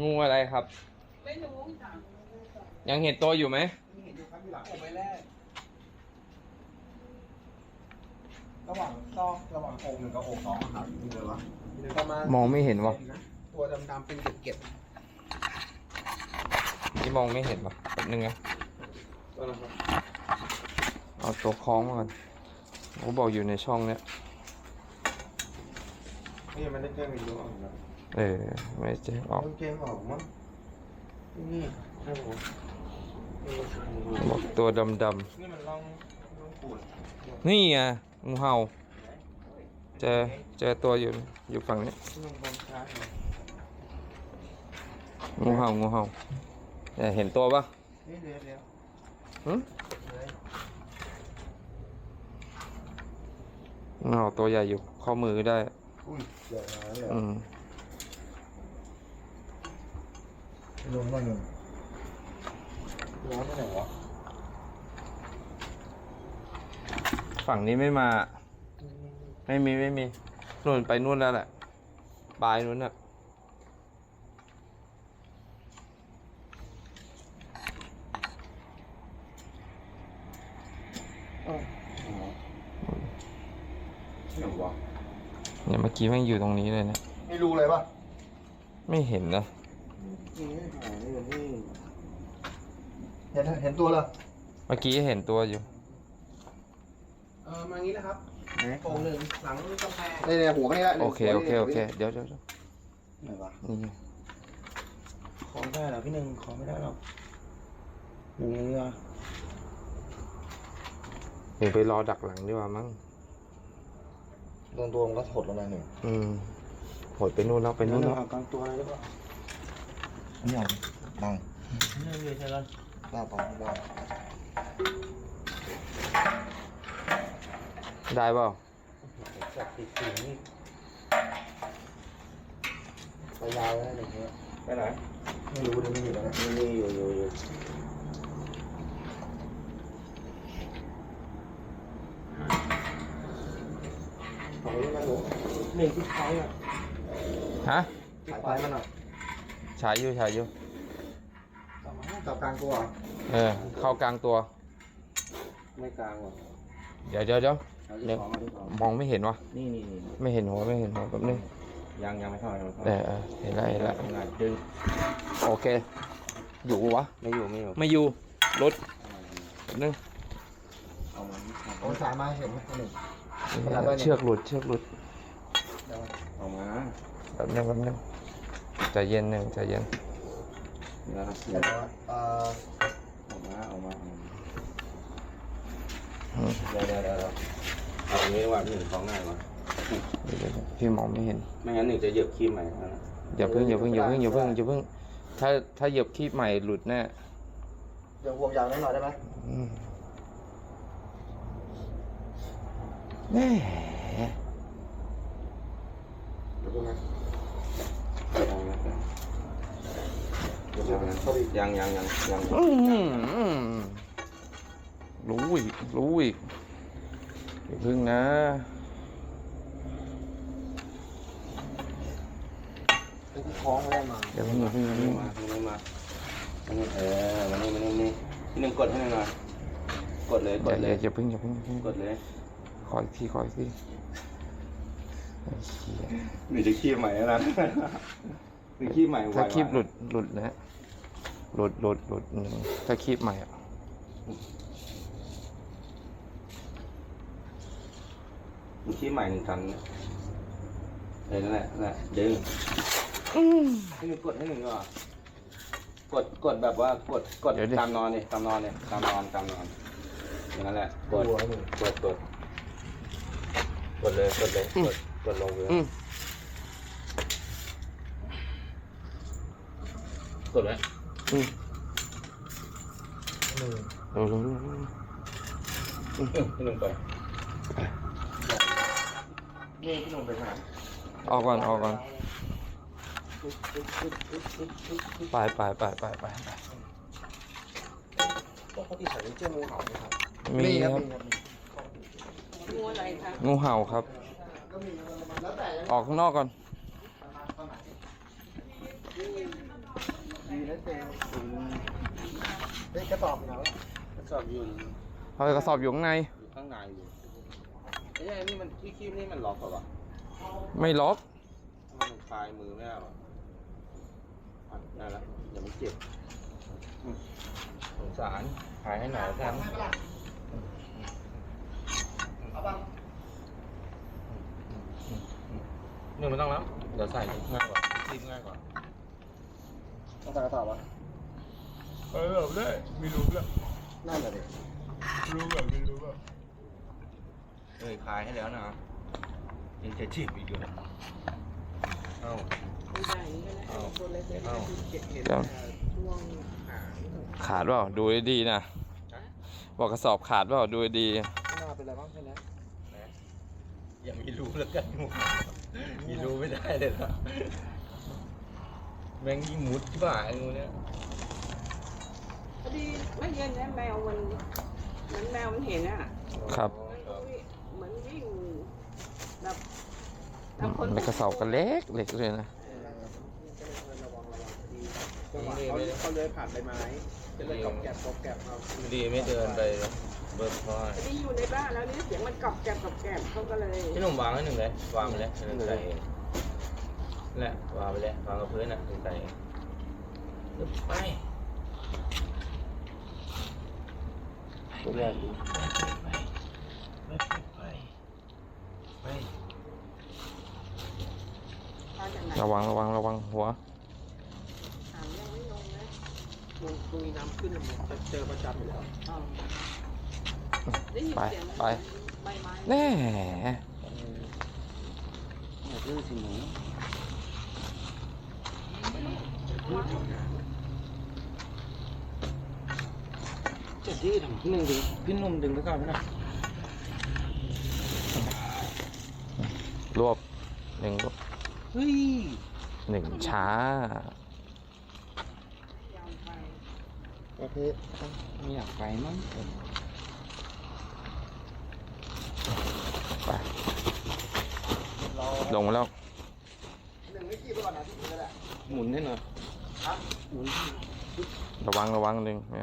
งูอะไรครับ ไม่รู้ยังเห็นตัวอยู่ไหมนี่เห็นอยู่ครับอยู่หลังผมไปแรก ระหว่างซอกระหว่างโอ่งหนึ่งกับโอ่งสองอะครับอยู่เลยวะประมาณมองไม่เห็นวะตัวดำๆเป็นเกล็ดนี่มองไม่เห็นวะแป๊บนึงนะๆตัวนะครับเอาตัวคล้องมาก่อนเขาบอกอยู่ในช่องเนี้ยนี่มันได้แจ้งวิดีโอออกแล้ว เออ ไม่เจ๊ออกต้องแจ้งออกมั้งนี่ครับผมนี่บอกตัวดำนี่มันลองลองปูดๆนี่ไงงูเห่าเจอเจอตัวอยู่อยู่ฝั่งนี้ลองบอลช้าหน่อยงูเห่างูเห่าเนี่ยเห็นตัวปะนี่เดี๋ยวเดี๋ยวหึเลยงูเห่าตัวใหญ่อยู่ข้อมือได้อุ้ยเดี๋ยวนะเดี๋ยวอืม ลงมาหนึ่งร้อนไปไหนวะฝั่งนี้ไม่มา ไม่มีไม่มีนู่นไปนู่นแล้วแหละปลายนู่นน่ะเดี๋ยววะเนี่ยเมื่อกี้แม่งอยู่ตรงนี้เลยนะ ไม่รู้เลยปะไม่เห็นนะนี่หายอยู่นี่ เห็นเห็นตัวเหรอเมื่อกี้เห็นตัวอยู่ เออมางี้นะครับโป่งหนึ่งหลังกำแพงนี่เนี่ยหัวนี่แหละโอเค โอเค โอเค เดี๋ยวเดี๋ยวเดี๋ยวไหนวะนี่ไงขอไม่ได้หรอพี่หนึ่งขอไม่ได้หรอกหนึ่งนี่วะเดี๋ยวไปรอดักหลังดีกว่ามั้งโดนตัวมันก็ถดลงมาหนึ่งอืมโหดไปนู่นแล้วไปนู่นแล้วกลางตัวอะไรหรือเปล่า อันนี้บังนี่เรียใช่ไหมได้ปะได้ได้เปล่าจับติดสีนี่ไปยาวแล้วอย่างเงี้ยไปไหนไม่รู้เลยไม่อยู่แล้วนี่อยู่อยู่อยู่ของนี้มันหนูหนึ่งที่ใช้อะฮะสายไฟมันอะ ฉายอยู่ฉายอยู่กับกลางตัวเออเข้ากลางตัว ไม่กลางว่ะเดี๋ยวเดี๋ยวเดี๋ยวเอาที่สองเอาที่สองมองไม่เห็นวะนี่นี่นี่ไม่เห็นหัวไม่เห็นหัวแป๊บนึงยังยังไม่เข้ายังไม่เข้าเออเออเห็นแล้วเห็นแล้วทำงานดึงโอเค อยู่วะไม่อยู่ไม่อยู่ไม่อยู่รถแป๊บนึงเอามาเอาสายมาเห็นไหมหนึ่งเชือกหลุดเชือกหลุดเอามา แป๊บนึงแป๊บนึง ใจเย็นหนึ่งใจเย็นเดี๋ยวนะเดี๋ยวเอ่อเอามาเอามาอืมเดี๋ยวเดี๋ยวเดี๋ยวเอาตรงนี้ว่าหนึ่งสองหน้าวะเดี๋ยวๆพี่มองไม่เห็น ไม่งั้นหนึ่งจะเหยียบขี้ใหม่นะอย่าเพิ่งอย่าเพิ่งอย่าเพิ่งอย่าเพิ่งอย่าเพิ่งถ้าถ้าเหยียบขี้ใหม่หลุดแน่เดี๋ยวห่วงยางนิดหน่อยได้ไหมอืมแน่เดี๋ยวพวกนั้น ยังยังยังยังรู้อีกรู้อีกอย่าพิ่งนะคล้องไม่ได้มาอย่าเพิ่งอย่าเพิ่งอย่านี่เพิ่งมานี่มานี่เออมานี่มานี่นี่พี่หนึ่งกดให้หน่อยกดเลยกดเลยอย่าพิ่งอย่าพิ่งอย่าพิ่งกดเลย ขออีกทีขออีกทีไอ้เหี้ยรือจะขี้ใหม่แล้วนะ หรือขี้ใหม่ไวถ้าคลิปหลุดหลุดนะหลุดหลุดหลุดหนึ่งถ้าคลิปใหม่อะมีขี้ใหม่หนึ่งคันเออนั่นแหละนั่นแหละดึงให้หนึ่งกดให้หนึ่งก่อนกดกดแบบว่ากดกดตามนอนเนี่ยตามนอนเนี่ยตามนอนตามนอนอย่างนั้นแหละกดกดกดกดเลยกดเลยกดกดลงเลย อืม กดไว้อืมเร็วเร็วเร็วเร็วให้หนึ่งกดนี่พี่หนุ่มไปหาออกก่อนออกก่อนไปไปไปไปไปไปปกติใส่เจ้างูเห่าไหมครับมีครับงูอะไรคะงูเห่าครับ ออกข้างนอกก่อน ไม่ เป็นเฮ้ยกระสอบเหนากระสอบอยู่เอากระสอบอยู่ข้างใน อยู่ข้างในอยู่ไอ้เนี่ยนี่มันที่คีบนี่มันล็อกเหรอวะไม่ล็อกมันคลายมือไม่ได้หรออะได้แล้วอย่ามันเจ็บอืมสงสารขายให้หน่อยแล้วกันเอาบ้างหนึ่งไม่ต้องแล้ว เดี๋ยวใส่ง่ายกว่าคีบง่ายกว่า ต้องใส่กระสอบวะเออได้มีรูด้วยนั่นแหละดิรู้แบบมีรู้แบบเอ้ยคลายให้แล้วนะยังจะจีบอีกอยู่นะเอ้าไม่ได้อย่างนี้ก็ได้ตัวเล็กๆเอ้าเก็บเห็นเดี๋ยวช่วงหางขาดเปล่าดูให้ดีนะบอกกระสอบขาดเปล่าดูให้ดีหน้าเป็นอะไรบ้างแค่นี้อย่ามีรู้แล้วกันมีรู้ไม่ได้เลยนะ แม่งยิ่งมุดที่บ่าไอ้งูเนี่ยพอดีไม่เย็นนะแมวมันเหมือนแมวมันเห็นอะครับ มันก็วิ่งเหมือนวิ่งแบบแบบคนในกระสอบกันเล็กเล็กเลยนะระวังระวังดีจังหวะเขาเขาเลื้อยผ่านใบไม้จะเลยกรอบแกรบกรอบแกรบเอาดีไม่เดินไปเบิร์ดพอยพอดีอยู่ในบ้านแล้วนี่เสียงมันกรอบแกรบกรอบแกรบเขาก็เลย พี่หนุ่มวางให้หนึ่งเลยวางไปเลยหนึ่งใส่เองนั่น แหละวางไปเลยวางกับพื้นน่ะหนึ่งใส่เองปึ๊บไปเรื่อยๆไปไปไปไปมาจากไหนระวังระวังระวังหัวถามยังไม่ลงนะตรงตรงนี้น้ำขึ้นมันเจอประจำอยู่แล้วอ๋อได้ยินไปเสียงไปใบไม้แน่อย่าดื้อสิหนู จะดื้อทำหนุ่มดึงพี่นุ่มดึงไปก่อนนะรวบหนึ่งรวบเฮ้ยหนึ่งช้าโอเคไม่อยากไปมั้งไปลงมาแล้วหนึ่งไม่กี่ไปก่อนนะที่นี่ก็ได้ หมุนให้หน่อยครับหมุน ระวังระวังหนึ่งไม่เอา